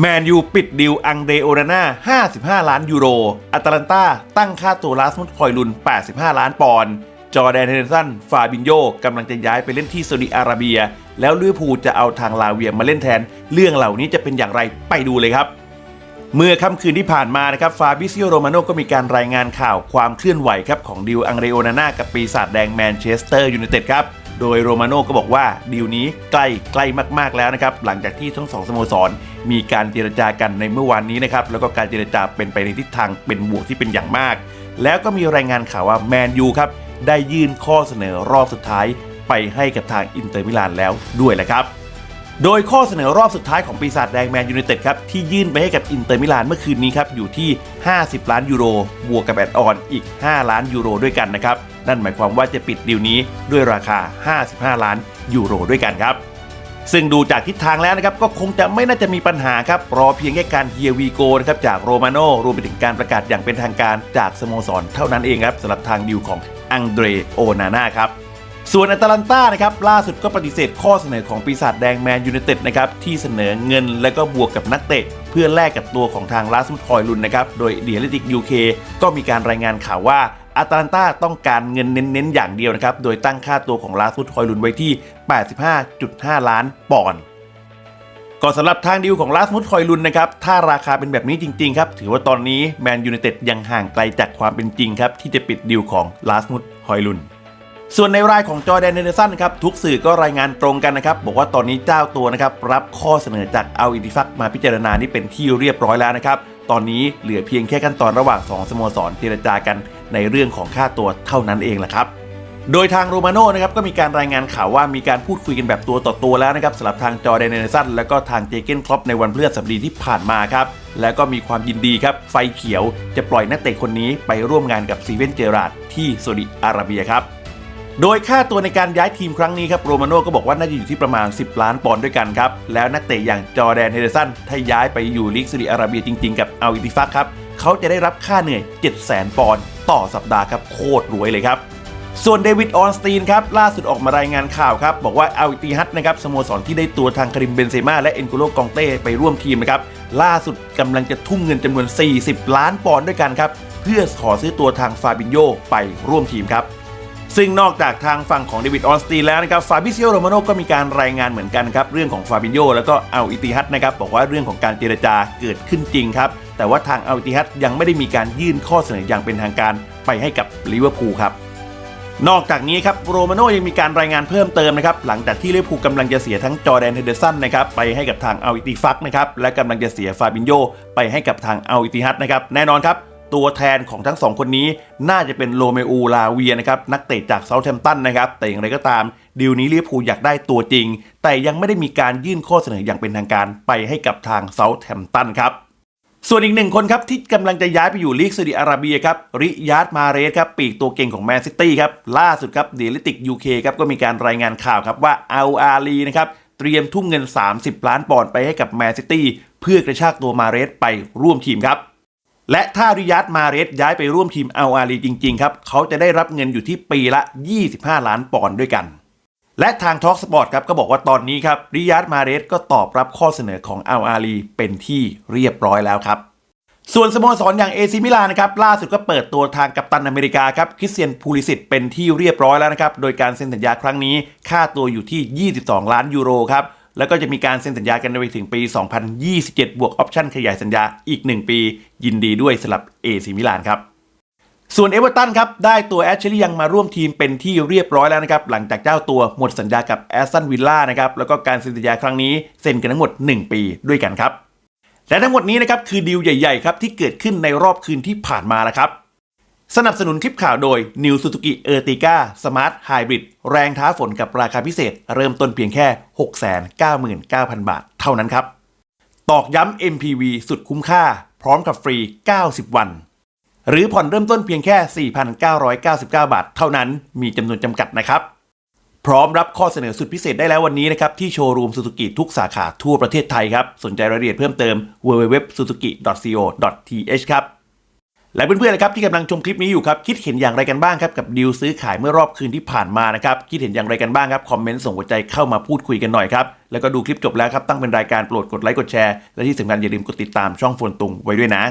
แมนยูปิดดิวอังเดโอนาน่า55 ล้านยูโรอัตแลนตาตั้งค่าตัวลาสมุดคอยลุน 85 ล้านปอนด์จอแดนเฮนเดอร์สัน ฟาบินโยกำลังจะย้ายไปเล่นที่ซาอุดิอาระเบีย แล้วลิเวอร์พูลจะเอาทางลาเวียมาเล่นแทน เรื่องเหล่านี้จะเป็นอย่างไรไปดูเลยครับ เมื่อค่ำคืนที่ผ่านมานะครับ ฟาบิซิโอโรมาโนก็มีการรายงานข่าวความเคลื่อนไหวครับของดิวอังเรโอนาน่ากับปีศาจแดงแมนเชสเตอร์ยูไนเต็ดครับ โดยโรมาโน่ก็บอกว่าดีลนี้ใกล้ใกล้มากๆแล้วนะครับหลังจากที่ทั้งสองสโมสร มีการเจรจากันในเมื่อวานนี้นะครับแล้วก็การเจรจาเป็นไปในทิศทางเป็นบวกที่เป็นอย่างมาก แล้วก็มีรายงานข่าวว่าแมนยูครับได้ยื่นข้อเสนอรอบสุดท้ายไปให้กับทางอินเตอร์มิลานแล้วด้วยแหละครับ โดยข้อเสนอรอบสุดท้ายของปีศาจแดงแมนยูไนเต็ดครับที่ยื่นไปให้กับอินเตอร์มิลานเมื่อคืนนี้ครับอยู่ที่ 50 ล้านยูโรบวกกับแอดออนอีก 5 ล้านยูโรด้วยกันนะครับ นั่นหมายความว่าจะปิดดีลนี้ด้วยราคา 55 ล้านยูโรด้วยกันครับ ซึ่งดูจากทิศทางแล้วนะครับ ก็คงจะไม่น่าจะมีปัญหาครับ รอเพียงแค่การเฮียวีโกนะครับจากโรมาโนรวมไปถึงการประกาศอย่างเป็นทางการจากสโมสรเท่านั้นเองครับสำหรับทางดิวของอังเดรโอนาน่าครับส่วนอัตแลนตานะครับล่าสุดก็ปฏิเสธข้อเสนอของปีศาจแดงแมนยูไนเต็ดนะครับที่เสนอเงินและก็บวกกับนักเตะ เพื่อแลกกับตัวของทางลาสมุดคอยลุนนะครับ โดยเดียลิติกยูเคก็มีการรายงานข่าวว่า อัตแลนตาต้องการเงินเน้นๆ อย่างเดียวนะครับ โดยตั้งค่าตัวของลาสุดคอยลุนไว้ที่ 85.5 ล้านปอนด์ก็สำหรับทางดิวของลาสมุดคอยลุนนะครับ ถ้าราคาเป็นแบบนี้จริง ๆ ครับ ถือว่าตอนนี้แมนยูไนเต็ดยังห่างไกลจากความเป็นจริงครับ ที่จะปิดดิวของลาสมุดคอยลุนส่วนในรายของจอร์แดนเนเดอร์สันครับทุกสื่อก็รายงานตรงกันนะครับ บอกว่าตอนนี้เจ้าตัวนะครับ รับข้อเสนอจากเอาอิติฟักมาพิจารณานี่เป็นที่เรียบร้อยแล้วนะครับ ตอนนี้เหลือเพียงแค่ขั้นตอนระหว่าง 2 สโมสรเจรจากัน ในเรื่องของค่าตัวเท่านั้นเองแหละครับโดยทางโรมาโน่นะครับก็มีการรายงานข่าวว่ามีการพูดคุยกันแบบตัวต่อตัวแล้วนะครับสำหรับทางจอแดนเนเดอร์สันและก็ทางเจเกนครอปในวันพฤหัสบดีที่ผ่านมาครับแล้วก็มีความยินดีครับ ไฟเขียวจะปล่อยนักเตะคนนี้ไปร่วมงานกับซีเวนเจอราดที่ซาอุดิอาระเบียครับ โดยค่าตัวในการย้ายทีมครั้งนี้ครับโรมาโน่ก็บอกว่าน่าจะอยู่ที่ประมาณ 10 ล้านปอนด์ด้วยกันครับแล้วนักเตะอย่างจอแดนเฮเดอร์สันถ้าย้ายไปอยู่ลีกซาอุดิอาระเบียจริงๆ กับอัลอิติฟักครับ เขาจะได้รับค่าเหนื่อย700,000ปอนด์ต่อสัปดาห์ครับโคตรรวยเลยครับ ส่วนเดวิดออนสตีนครับล่าสุดออกมารายงานข่าวครับ บอกว่าอัลอิติฮัดนะครับสโมสรที่ได้ตัวทางคาริมเบนเซม่าและเอ็นโกโลกองเต้ไปร่วมทีมนะครับล่าสุดกำลังจะทุ่มเงินจำนวน 40 ล้านปอนด์ด้วยกันครับเพื่อขอซื้อตัวทางฟาบินโยไปร่วมทีมครับซึ่งนอกจากทางฝั่งของเดวิดออนสตีนแล้วนะครับฟาบิซิโอโรมาโนก็มีการรายงานเหมือนกันครับ เรื่องของฟาบิโยแล้วก็อัลอิติฮัดนะครับ บอกว่าเรื่องของการเจรจาเกิดขึ้นจริงครับ แต่ว่าทางอัลติฮัดยังไม่ได้มีการยื่นข้อเสนออย่างเป็นทางการไปให้กับลิเวอร์พูลครับนอกจากนี้ครับโรมาโนยังมีการรายงานเพิ่มเติมนะครับหลังจากที่ลิเวอร์พูลกำลังจะเสียทั้งจอแดนเฮเดอร์สันนะครับไปให้กับทางอัลอิติฟักนะครับและกำลังจะเสียฟาบินโยไปให้กับทางอัลอิติฮัดนะครับแน่นอนครับตัวแทนของทั้งสองคนนี้น่าจะเป็นโรเมโอลาเวียนะครับนักเตะจากเซาท์แฮมป์ตันนะครับแต่อย่างไรก็ตามดีลนี้ลิเวอร์พูลอยากได้ตัวจริง แต่ยังไม่ได้มีการยื่นข้อเสนออย่างเป็นทางการไปให้กับทางเซาท์แฮมป์ตันครับ ส่วนอีกหนึ่งคนครับที่กำลังจะย้ายไปอยู่ลีกซาอุดิอาระเบียครับริยาดมาเรสครับปีกตัวเก่งของแมนซิตี้ครับล่าสุดครับเดลิติกยูเคครับก็มีการรายงานข่าวครับว่าอัลอาลีนะครับเตรียมทุ่มเงิน 30 ล้านปอนด์ไปให้กับแมนซิตี้เพื่อกระชากตัวมาเรสไปร่วมทีมครับและถ้าริยาดมาเรสย้ายไปร่วมทีมอัลอาลีจริง ๆ ครับ เขาจะได้รับเงินอยู่ที่ปีละ 25 ล้านปอนด์ด้วยกัน และทางทอ l k สปอร์ตครับก็บอกว่าตอนนี้ครับริยาดมาเรสก็ตอบรับข้อเสนอของอัลอาลีเป็นที่เรียบร้อยแล้วครับ ส่วนสโมสรอย่างเอซิมิลานนะครับล่าสุดก็เปิดตัวทางกัปตันอเมริกาครับคริสเตียนพูลิสิตเป็นที่เรียบร้อยแล้วนะครับโดยการเซ็นสัญญาครั้งนี้ ค่าตัวอยู่ที่ 22 ล้านยูโรครับแล้วก็จะมีการเซ็นสัญญากันไปถึงปี 2027 บวกออปชั่นขยายสัญญาอีก 1 ปี ยินดีด้วยสำหรับเอซิมิลานครับ ส่วนเอเวอร์ตันครับ ได้ตัวแอชเชลียังมาร่วมทีมเป็นที่เรียบร้อยแล้วนะครับ หลังจากเจ้าตัวหมดสัญญากับแอสตันวิลล่านะครับ แล้วก็การเซ็นสัญญาครั้งนี้เซ็นกันทั้งหมด 1 ปีด้วยกันครับ และทั้งหมดนี้นะครับคือดีลใหญ่ ๆ ครับ ที่เกิดขึ้นในรอบคืนที่ผ่านมาแล้วครับ สนับสนุนคลิปข่าวโดย New Suzuki Ertiga Smart Hybrid แรงท้าฝนกับราคาพิเศษ เริ่มต้นเพียงแค่ 699,000 บาท เท่านั้นครับตอกย้ำ MPV สุดคุ้มค่า พร้อมกับฟรี 90 วัน หรือผ่อนเริ่มต้นเพียงแค่ 4,999 บาท เท่านั้นมีจำนวนจำกัดนะครับ พร้อมรับข้อเสนอสุดพิเศษได้แล้ววันนี้นะครับ ที่โชว์รูมซูซูกิทุกสาขาทั่วประเทศไทยครับ สนใจรายละเอียดเพิ่มเติม www.suzuki.co.th ครับและเพื่อนๆนะครับที่กำลังชมคลิปนี้อยู่ครับคิดเห็นอย่างไรกันบ้างครับกับดีลซื้อขายเมื่อรอบคืนที่ผ่านมานะครับคิดเห็นอย่างไรกันบ้างครับคอมเมนต์ส่งหัวใจเข้ามาพูดคุยกันหน่อยครับแล้วก็ดูคลิปจบแล้วครับตั้งเป็นรายการโปรดกดไลค์กดแชร์และที่สำคัญอย่าลืมกดติดตามช่องโฟนตุงไว้ด้วยนะ